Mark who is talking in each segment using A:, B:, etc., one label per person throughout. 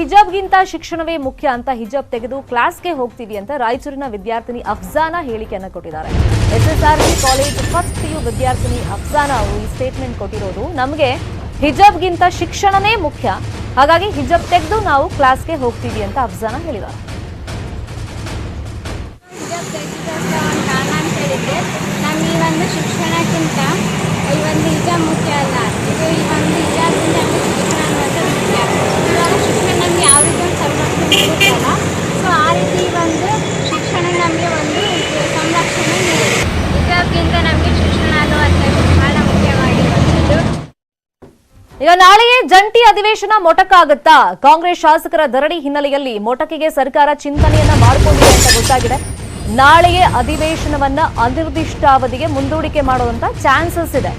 A: ಹಿಜಾಬ್ಗಿಂತ ಶಿಕ್ಷಣವೇ ಮುಖ್ಯ ಅಂತ ಹಿಜಾಬ್ ತೆಗೆದು ಕ್ಲಾಸ್ಗೆ ಹೋಗ್ತೀವಿ ಅಂತ ರಾಯಚೂರಿನ ವಿದ್ಯಾರ್ಥಿನಿ ಅಫ್ಜಾನಾ ಹೇಳಿಕೆಯನ್ನು ಕೊಟ್ಟಿದ್ದಾರೆ. ಎಸ್ಎಸ್ಆರ್ ಕಾಲೇಜ್ ಫಸ್ಟ್ ಯು ವಿದ್ಯಾರ್ಥಿನಿ ಅಫ್ಜಾನಾ ಅವರು ಈ ಸ್ಟೇಟ್ಮೆಂಟ್ ಕೊಟ್ಟಿರೋದು. ನಮಗೆ ಹಿಜಾಬ್ಗಿಂತ ಶಿಕ್ಷಣನೇ ಮುಖ್ಯ. ಹಾಗಾಗಿ ಹಿಜಾಬ್ ತೆಗೆದು ನಾವು ಕ್ಲಾಸ್ಗೆ ಹೋಗ್ತೀವಿ ಅಂತ ಅಫ್ಜಾನಾ ಹೇಳಿದ್ದಾರೆ
B: ಹಿಜಾಬ್ ತೆಗೆದಷ್ಟು ಒಂದು ಕಾರಣ ಅಂತ ಹೇಳಿದ್ರೆ ನಮಗೆ ಈ ಒಂದು ಶಿಕ್ಷಣಕ್ಕಿಂತ ಈ ಒಂದು ಹಿಜಾಬ್ ಮುಖ್ಯ ಅಲ್ಲ ಇದು ಈ ಒಂದು ಹಿಜಾಬ್ದಿಂದ ನಮಗೆ ಶಿಕ್ಷಣ ಅನ್ನೋದು ಮುಖ್ಯ ಇವಾಗ ಶಿಕ್ಷಣ ನಮಗೆ ಯಾವ ರೀತಿ ಒಂದು ಸಂರಕ್ಷಣೆ ನೀಡುತ್ತಲ್ಲ ಸೊ ಆ ರೀತಿ ಈ ಒಂದು ಶಿಕ್ಷಣ ನಮಗೆ ಒಂದು ಇದು ಸಂರಕ್ಷಣೆ ನೀಡುತ್ತೆ ಹಿಜಾಬ್ಗಿಂತ ನಮಗೆ ಶಿಕ್ಷಣ ಅನ್ನುವಂಥದ್ದು ಬಹಳ ಮುಖ್ಯವಾಗಿರುವಂಥದ್ದು
A: ಈಗ ನಾಳೆಯೇ ಜಂಟಿ ಅಧಿವೇಶನ ಮೊಟಕಾಗುತ್ತಾ? ಕಾಂಗ್ರೆಸ್ ಶಾಸಕರ ಧರಣಿ ಹಿನ್ನೆಲೆಯಲ್ಲಿ ಮೊಟಕಿಗೆ ಸರ್ಕಾರ ಚಿಂತನೆಯನ್ನ ಮಾಡಿಕೊಂಡಿದೆ ಅಂತ ಗೊತ್ತಾಗಿದೆ. ನಾಳೆಯೇ ಅಧಿವೇಶನವನ್ನ ಅನಿರ್ದಿಷ್ಟಾವಧಿಗೆ ಮುಂದೂಡಿಕೆ ಮಾಡುವಂತ ಚಾನ್ಸಸ್ ಇದೆ.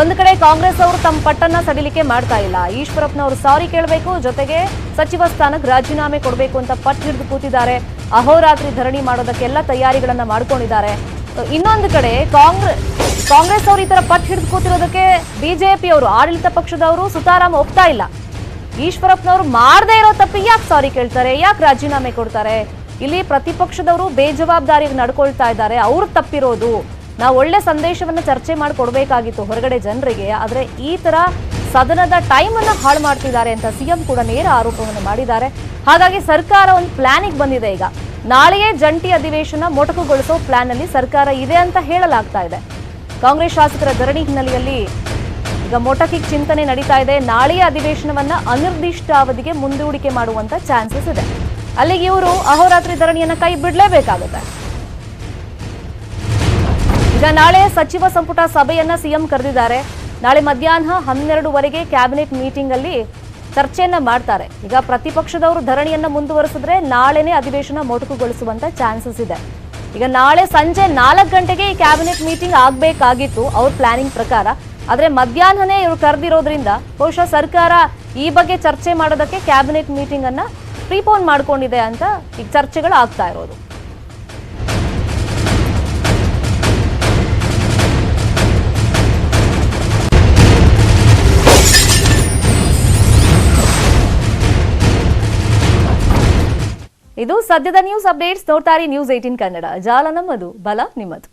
A: ಒಂದು ಕಡೆ ಕಾಂಗ್ರೆಸ್ ಅವರು ತಮ್ಮ ಪಟ್ಟನ್ನ ಸಡಿಲಿಕೆ ಮಾಡ್ತಾ ಇಲ್ಲ. ಈಶ್ವರಪ್ಪನವರು ಸಾರಿ ಕೇಳಬೇಕು, ಜೊತೆಗೆ ಸಚಿವ ಸ್ಥಾನಕ್ಕೆ ರಾಜೀನಾಮೆ ಕೊಡಬೇಕು ಅಂತ ಪಟ್ಟು ಹಿಡಿದು ಕೂತಿದ್ದಾರೆ. ಅಹೋರಾತ್ರಿ ಧರಣಿ ಮಾಡೋದಕ್ಕೆಲ್ಲ ತಯಾರಿಗಳನ್ನ ಮಾಡ್ಕೊಂಡಿದ್ದಾರೆ. ಇನ್ನೊಂದು ಕಡೆ ಕಾಂಗ್ರೆಸ್ ಕಾಂಗ್ರೆಸ್ ಅವರು ಈ ತರ ಪಟ್ ಹಿಡಿದು ಕೂತಿರೋದಕ್ಕೆ ಬಿಜೆಪಿ ಅವರು ಆಡಳಿತ ಪಕ್ಷದವರು ಸುತಾರಾಮ್ ಒಪ್ತಾ ಇಲ್ಲ. ಈಶ್ವರಪ್ಪನವರು ಮಾಡದೇ ಇರೋ ತಪ್ಪಿಗೆ ಯಾಕೆ ಸಾರಿ ಕೇಳ್ತಾರೆ, ಯಾಕೆ ರಾಜೀನಾಮೆ ಕೊಡ್ತಾರೆ? ಇಲ್ಲಿ ಪ್ರತಿಪಕ್ಷದವರು ಬೇಜವಾಬ್ದಾರಿಗೆ ನಡ್ಕೊಳ್ತಾ ಇದ್ದಾರೆ, ಅವ್ರು ತಪ್ಪಿರೋದು. ನಾವು ಒಳ್ಳೆ ಸಂದೇಶವನ್ನ ಚರ್ಚೆ ಮಾಡಿ ಕೊಡಬೇಕಾಗಿತ್ತು ಹೊರಗಡೆ ಜನರಿಗೆ, ಆದ್ರೆ ಈ ತರ ಸದನದ ಟೈಮ್ ಅನ್ನ ಹಾಳು ಮಾಡ್ತಿದ್ದಾರೆ ಅಂತ ಸಿಎಂ ಕೂಡ ನೇರ ಆರೋಪವನ್ನು ಮಾಡಿದ್ದಾರೆ. ಹಾಗಾಗಿ ಸರ್ಕಾರ ಒಂದು ಪ್ಲಾನಿಗೆ ಬಂದಿದೆ ಈಗ. ನಾಳೆಯೇ ಜಂಟಿ ಅಧಿವೇಶನ ಮೊಟಕುಗೊಳಿಸೋ ಪ್ಲಾನ್ ಅಲ್ಲಿ ಸರ್ಕಾರ ಇದೆ ಅಂತ ಹೇಳಲಾಗ್ತಾ ಇದೆ. ಕಾಂಗ್ರೆಸ್ ಶಾಸಕರ ಧರಣಿ ಹಿನ್ನೆಲೆಯಲ್ಲಿ ಈಗ ಮೊಟಕಿಗೆ ಚಿಂತನೆ ನಡೀತಾ ಇದೆ. ನಾಳೆಯ ಅಧಿವೇಶನವನ್ನ ಅನಿರ್ದಿಷ್ಟ ಅವಧಿಗೆ ಮುಂದೂಡಿಕೆ ಮಾಡುವಂತ ಚಾನ್ಸಸ್ ಇದೆ. ಅಲ್ಲಿಗೆ ಇವರು ಅಹೋರಾತ್ರಿ ಧರಣಿಯನ್ನ ಕೈ ಬಿಡಲೇಬೇಕಾಗುತ್ತೆ. ಈಗ ನಾಳೆ ಸಚಿವ ಸಂಪುಟ ಸಭೆಯನ್ನ ಸಿಎಂ ಕರೆದಿದ್ದಾರೆ. ನಾಳೆ ಮಧ್ಯಾಹ್ನ ಹನ್ನೆರಡುವರೆಗೆ ಕ್ಯಾಬಿನೆಟ್ ಮೀಟಿಂಗ್ ಅಲ್ಲಿ ಚರ್ಚೆಯನ್ನ ಮಾಡ್ತಾರೆ. ಈಗ ಪ್ರತಿಪಕ್ಷದವರು ಧರಣಿಯನ್ನ ಮುಂದುವರೆಸಿದ್ರೆ ನಾಳೆನೇ ಅಧಿವೇಶನ ಮೊಟಕುಗೊಳಿಸುವಂತ ಚಾನ್ಸಸ್ ಇದೆ. ಈಗ ನಾಳೆ ಸಂಜೆ ನಾಲ್ಕು ಗಂಟೆಗೆ ಈ ಕ್ಯಾಬಿನೆಟ್ ಮೀಟಿಂಗ್ ಆಗಬೇಕಾಗಿತ್ತು, ಅವ್ರ ಪ್ಲಾನಿಂಗ್ ಪ್ರಕಾರ. ಆದರೆ ಮಧ್ಯಾಹ್ನನೇ ಇವರು ಕರೆದಿರೋದ್ರಿಂದ ಬಹುಶಃ ಸರ್ಕಾರ ಈ ಬಗ್ಗೆ ಚರ್ಚೆ ಮಾಡೋದಕ್ಕೆ ಕ್ಯಾಬಿನೆಟ್ ಮೀಟಿಂಗನ್ನು ಪ್ರೀಪೋನ್ ಮಾಡ್ಕೊಂಡಿದೆ ಅಂತ ಈಗ ಚರ್ಚೆಗಳು ಆಗ್ತಾ ಇರೋದು. ಇದು ಸದ್ಯದ ನ್ಯೂಸ್ ಅಪ್ಡೇಟ್ಸ್ ನೋಡ್ತಾರೆ ನ್ಯೂಸ್ ಏಟೀನ್ ಕನ್ನಡ. ಜಾಲ ನಮ್ಮದು ಬಲ ನಿಮ್ಮದು.